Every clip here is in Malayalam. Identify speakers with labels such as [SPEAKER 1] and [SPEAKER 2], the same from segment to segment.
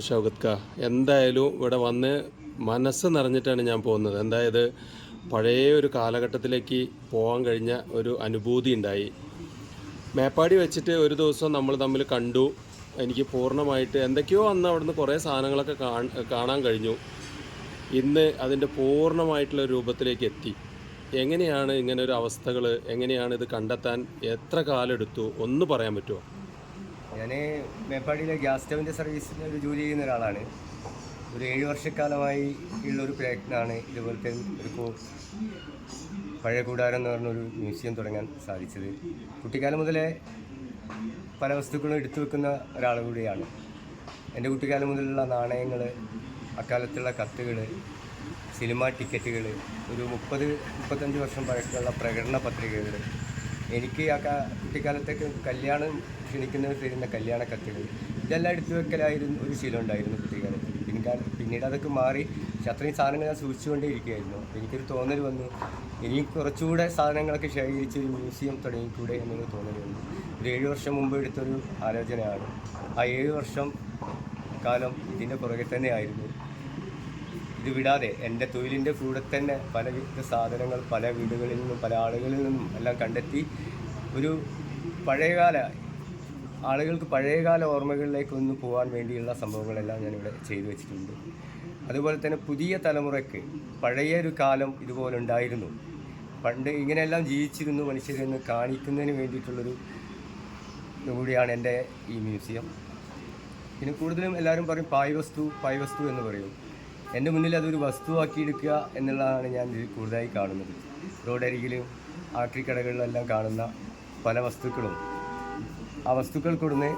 [SPEAKER 1] ഷൗക്കത്ത് ക. എന്തായാലും ഇവിടെ വന്ന് മനസ്സ് നിറഞ്ഞിട്ടാണ് ഞാൻ പോകുന്നത്. എന്തായത് പഴയ ഒരു കാലഘട്ടത്തിലേക്ക് പോകാൻ കഴിഞ്ഞ ഒരു അനുഭൂതി ഉണ്ടായി. മേപ്പാടി വെച്ചിട്ട് ഒരു ദിവസം നമ്മൾ തമ്മിൽ കണ്ടു. എനിക്ക് പൂർണമായിട്ട് എന്തൊക്കെയോ അന്ന് അവിടുന്ന് കുറേ സാധനങ്ങളൊക്കെ കാണാൻ കഴിഞ്ഞു. ഇന്ന് അതിന്റെ പൂർണമായിട്ടുള്ള രൂപത്തിലേക്ക് എത്തി. എങ്ങനെയാണ് ഇങ്ങനെ ഒരു അവസ്ഥകൾ എങ്ങനെയാണ് ഇത് കണ്ടെത്താൻ എത്ര കാലം എടുത്തു? ഒന്ന് പറയാൻ പറ്റുമോ?
[SPEAKER 2] ഞാൻ മേപ്പാടിയിലെ ഗ്യാസ് സ്റ്റവിന്റെ സർവീസിൽ ഒരു ജോലി ചെയ്യുന്ന ഒരാളാണ്. ഒരു ഏഴ് വർഷക്കാലമായി ഉള്ളൊരു പ്രയത്നമാണ് ഇതുപോലത്തെ ഇപ്പോൾ പഴയ കൂടാരം എന്ന് പറഞ്ഞൊരു മ്യൂസിയം തുടങ്ങാൻ സാധിച്ചത്. കുട്ടിക്കാലം മുതലേ പല വസ്തുക്കളും എടുത്തു വെക്കുന്ന ഒരാൾ കൂടിയാണ്. എന്റെ കുട്ടിക്കാലം മുതലുള്ള നാണയങ്ങൾ അക്കാലത്തുള്ള കത്തുകൾ സിനിമാ ടിക്കറ്റുകൾ ഒരു മുപ്പത് മുപ്പത്തഞ്ച് വർഷം പഴക്കമുള്ള പ്രകടന പത്രികകൾ എനിക്ക് ആ കുട്ടിക്കാലത്തേക്ക് കല്യാണം ക്ഷണിക്കുന്നവർ തരുന്ന കല്യാണ കത്തുകൾ. ഇതെല്ലാം എടുത്തു വെക്കലായിരുന്നു ഒരു ശീലം ഉണ്ടായിരുന്നു കുട്ടിക്കാലത്ത്. പിന്നെ പിന്നീട് അതൊക്കെ മാറി പക്ഷെ അത്രയും സാധനങ്ങൾ ഞാൻ സൂക്ഷിച്ചുകൊണ്ടേ ഇരിക്കുകയായിരുന്നു അപ്പോൾ എനിക്കൊരു തോന്നൽ വന്നു. ഇനി കുറച്ചുകൂടെ സാധനങ്ങളൊക്കെ ശേഖരിച്ച് ഒരു മ്യൂസിയം തുടങ്ങിക്കൂടെ എന്നൊരു തോന്നൽ വന്നു. ഒരു ഏഴ് വർഷം മുമ്പ് എടുത്തൊരു ആലോചനയാണ്. ആ ഏഴ് വർഷം കാലം ഇതിന്റെ പുറകെ തന്നെയായിരുന്നു. ഇത് വിടാതെ എന്റെ തൊഴിലിന്റെ കൂടെ തന്നെ പലവിധ സാധനങ്ങൾ പല വീടുകളിൽ നിന്നും പല ആളുകളിൽ നിന്നും എല്ലാം കണ്ടെത്തി ഒരു പഴയകാല ആളുകൾക്ക് പഴയകാല ഓർമ്മകളിലേക്ക് ഒന്ന് പോകാൻ വേണ്ടിയുള്ള സംഭവങ്ങളെല്ലാം ഞാനിവിടെ ചെയ്തു വെച്ചിട്ടുണ്ട്. അതുപോലെ തന്നെ പുതിയ തലമുറയ്ക്ക് പഴയൊരു കാലം ഇതുപോലെ ഉണ്ടായിരുന്നു. പണ്ട് ഇങ്ങനെയെല്ലാം ജീവിച്ചിരുന്നു മനുഷ്യരെന്ന് കാണിക്കുന്നതിന് വേണ്ടിയിട്ടുള്ളൊരു കൂടിയാണ് എന്റെ ഈ മ്യൂസിയം. പിന്നെ കൂടുതലും എല്ലാവരും പറയും പായ് വസ്തു പായ് വസ്തു എന്ന് പറയും. എന്റെ മുന്നിൽ അതൊരു വസ്തുവാക്കി എടുക്കുക എന്നുള്ളതാണ് ഞാൻ കൂടുതലായി കാണുന്നത്. റോഡരികിലും ആക്രിക്കടകളിലെല്ലാം കാണുന്ന പല വസ്തുക്കളും. ആ വസ്തുക്കൾ കൊടുന്ന്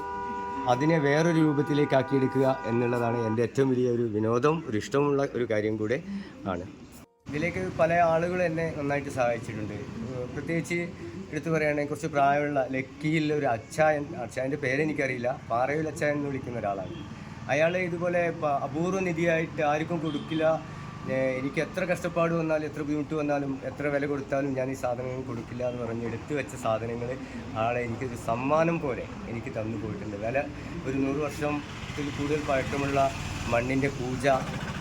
[SPEAKER 2] അതിനെ വേറൊരു രൂപത്തിലേക്ക് ആക്കിയെടുക്കുക എന്നുള്ളതാണ് എന്റെ ഏറ്റവും വലിയ ഒരു വിനോദം ഒരു ഇഷ്ടമുള്ള ഒരു കാര്യം കൂടെ ആണ്. ഇതിലേക്ക് പല ആളുകൾ എന്നെ നന്നായിട്ട് സഹായിച്ചിട്ടുണ്ട്. പ്രത്യേകിച്ച് എടുത്തു പറയുകയാണെങ്കിൽ കുറച്ച് പ്രായമുള്ള ലക്കിയിൽ ഒരു അച്ചായൻ അച്ചായന്റെ പേരെനിക്കറിയില്ല പാറയിൽ അച്ചായൻ എന്ന് വിളിക്കുന്ന ഒരാളാണ്. അയാൾ ഇതുപോലെ അപൂർവ നിധിയായിട്ട് ആർക്കും കൊടുക്കില്ല എനിക്ക് എത്ര കഷ്ടപ്പാട് വന്നാലും എത്ര ബുദ്ധിമുട്ട് വന്നാലും എത്ര വില കൊടുത്താലും ഞാൻ ഈ സാധനങ്ങൾ കൊടുക്കില്ല എന്ന് പറഞ്ഞ് എടുത്തു വെച്ച സാധനങ്ങൾ ആളെ എനിക്കൊരു സമ്മാനം പോലെ എനിക്ക് തന്നു പോയിട്ടുണ്ട്. വില ഒരു നൂറ് വർഷത്തിൽ കൂടുതൽ പഴക്കമുള്ള മണ്ണിന്റെ പൂജ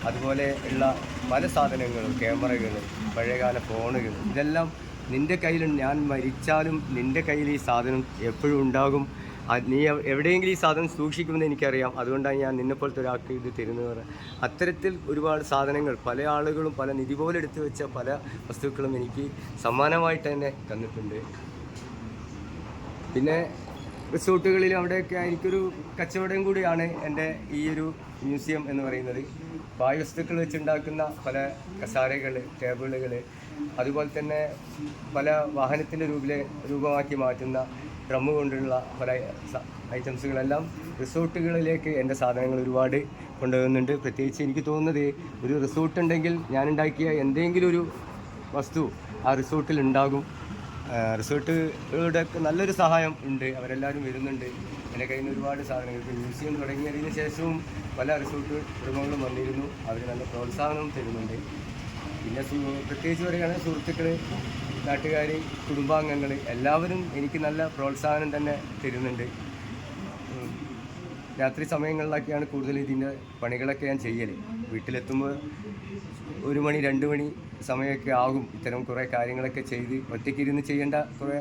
[SPEAKER 2] അതുപോലെ ഉള്ള പല സാധനങ്ങളും ക്യാമറകൾ പഴയകാല ഫോണുകൾ ഇതെല്ലാം നിന്റെ കയ്യിൽ ഞാൻ മരിച്ചാലും നിന്റെ കയ്യിൽ ഈ സാധനം എപ്പോഴും ഉണ്ടാകും. നീ എവിടെയെങ്കിലും ഈ സാധനം സൂക്ഷിക്കുമെന്ന് എനിക്കറിയാം. അതുകൊണ്ടാണ് ഞാൻ നിന്നെപ്പോലത്തെ ഒരാൾക്ക് ഇത് തരുന്നത് പറയാം അത്തരത്തിൽ ഒരുപാട് സാധനങ്ങൾ പല ആളുകളും പല നിധി പോലെ എടുത്തു വെച്ച പല വസ്തുക്കളും എനിക്ക് സമ്മാനമായിട്ട് തന്നെ തന്നിട്ടുണ്ട്. പിന്നെ റിസോർട്ടുകളിൽ അവിടെയൊക്കെ എനിക്കൊരു കച്ചവടം കൂടിയാണ് എന്റെ ഈ ഒരു മ്യൂസിയം എന്ന് പറയുന്നത്. പായ് വസ്തുക്കൾ വെച്ചുണ്ടാക്കുന്ന പല കസാരകൾ ടേബിളുകൾ അതുപോലെ തന്നെ പല വാഹനത്തിന്റെ രൂപത്തിലെ രൂപമാക്കി മാറ്റുന്ന ഡ്രമ്മ് കൊണ്ടുള്ള പല ഐറ്റംസുകളെല്ലാം റിസോർട്ടുകളിലേക്ക് എന്റെ സാധനങ്ങൾ ഒരുപാട് കൊണ്ടുവരുന്നുണ്ട്. പ്രത്യേകിച്ച് എനിക്ക് തോന്നുന്നത് ഒരു റിസോർട്ട് ഉണ്ടെങ്കിൽ ഞാൻ ഉണ്ടാക്കിയ എന്തെങ്കിലും ഒരു വസ്തു ആ റിസോർട്ടിൽ ഉണ്ടാകും. റിസോർട്ടുകളുടെ നല്ലൊരു സഹായം ഉണ്ട്. അവരെല്ലാവരും വരുന്നുണ്ട്. എന്റെ കയ്യിൽ നിന്ന് ഒരുപാട് സാധനങ്ങൾ. മ്യൂസിയം തുടങ്ങിയതിന് ശേഷവും പല റിസോർട്ട് ഉടമകളും വന്നിരുന്നു. അവർ നല്ല പ്രോത്സാഹനവും തരുന്നുണ്ട്. പിന്നെ പ്രത്യേകിച്ച് പറയുകയാണെങ്കിൽ സുഹൃത്തുക്കൾ നാട്ടുകാർ കുടുംബാംഗങ്ങൾ എല്ലാവരും എനിക്ക് നല്ല പ്രോത്സാഹനം തന്നെ തരുന്നുണ്ട്. രാത്രി സമയങ്ങളിലൊക്കെയാണ് കൂടുതൽ ഇതിന്റെ പണികളൊക്കെ ഞാൻ ചെയ്യൽ വീട്ടിലെത്തുമ്പോൾ ഒരു മണി രണ്ട് മണി സമയമൊക്കെ ആകും. ഇത്തരം കുറേ കാര്യങ്ങളൊക്കെ ചെയ്ത് ഒറ്റയ്ക്കിരുന്ന് ചെയ്യേണ്ട കുറേ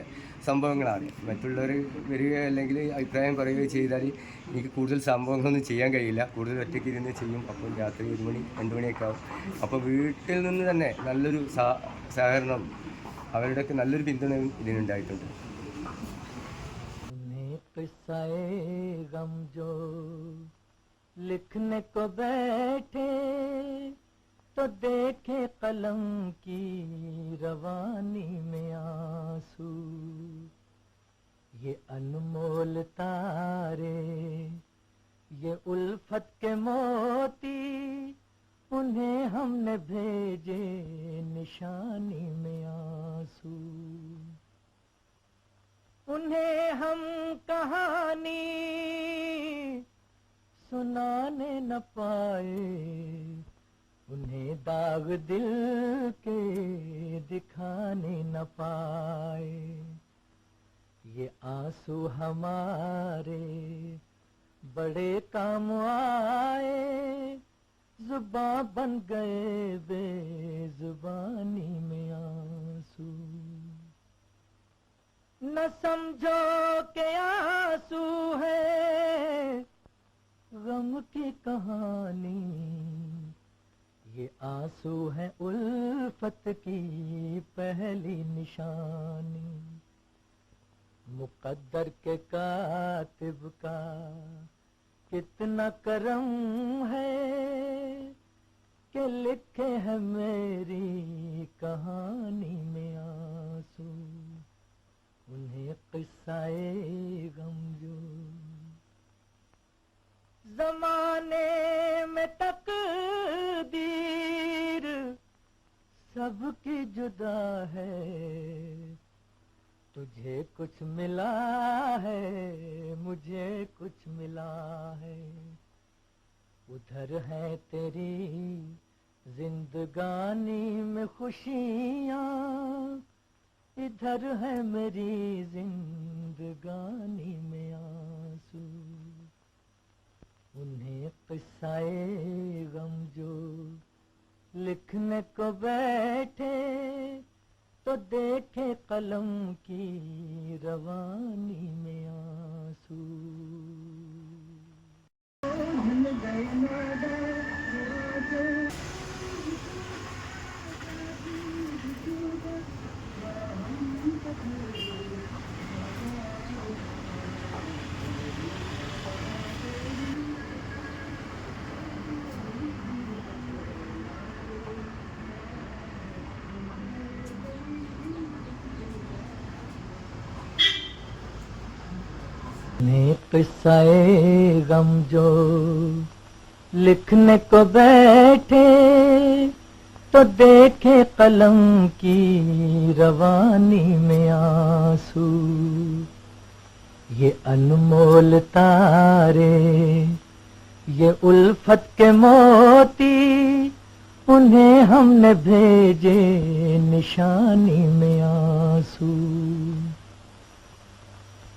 [SPEAKER 2] സംഭവങ്ങളാണ്. മറ്റുള്ളവർ വരികയോ അല്ലെങ്കിൽ അഭിപ്രായം പറയുകയോ ചെയ്താൽ എനിക്ക് കൂടുതൽ സംഭവങ്ങളൊന്നും ചെയ്യാൻ കഴിയില്ല. കൂടുതൽ ഒറ്റയ്ക്കിരുന്ന് ചെയ്യും. അപ്പോൾ രാത്രി ഒരു മണി രണ്ട് മണിയൊക്കെ ആകും അപ്പോൾ വീട്ടിൽ നിന്ന് തന്നെ നല്ലൊരു സഹ സഹകരണം അവരുടെയൊക്കെ നല്ലൊരു പിന്തുണയും ഇതിനുണ്ടായിട്ടുണ്ട്.
[SPEAKER 3] لکھنے کو بیٹھے تو دیکھے قلم کی روانی میں آنسو یہ انمول تارے یہ الفت کے موتی انہیں ہم نے بھیجے نشانی میں آنسو۔ انہیں ہم کہانی سنانے نہ پائے، انہیں داغ دل کے دکھانے نہ پائے۔ یہ آنسو ہمارے بڑے کام آئے۔ زباں بن گئے بے زبانی میں آنسو۔ نہ سمجھو کہ آنسو ہے غم کی کہانی۔ یہ آنسو ہے الفت کی پہلی نشانی۔ مقدر کے کاتب کا کتنا کرم ہے کہ لکھے ہے میری کہانی میں آسو انہیں قصہ غم جو زمانے میں تقدیر سب کی جدا ہے، تجھے کچھ ملا ہے۔ مجھے کچھ ملا ہے۔ ادھر ہے تیری زندگانی میں خوشیاں، ادھر ہے میری زندگانی میں آنسو۔ انہیں قصائے غم جو لکھنے کو بیٹھے، تو دیکھے قلم کی روانی۔ اپنے قصہ غم جو لکھنے کو بیٹھے تو دیکھے قلم کی روانی میں آنسو۔ یہ انمول تارے، یہ الفت کے موتی، انہیں ہم نے بھیجے نشانی میں آنسو۔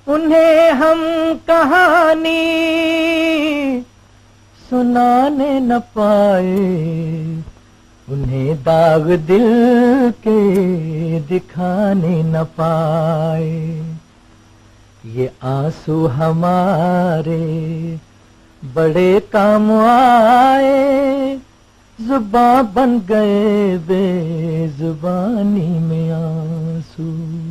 [SPEAKER 3] انہیں ہم کہانی سنانے نہ پائے، انہیں داغ دل کے دکھانے نہ پائے۔ یہ آنسو ہمارے بڑے کام آئے، زباں بن گئے بے زبانی میں آنسو۔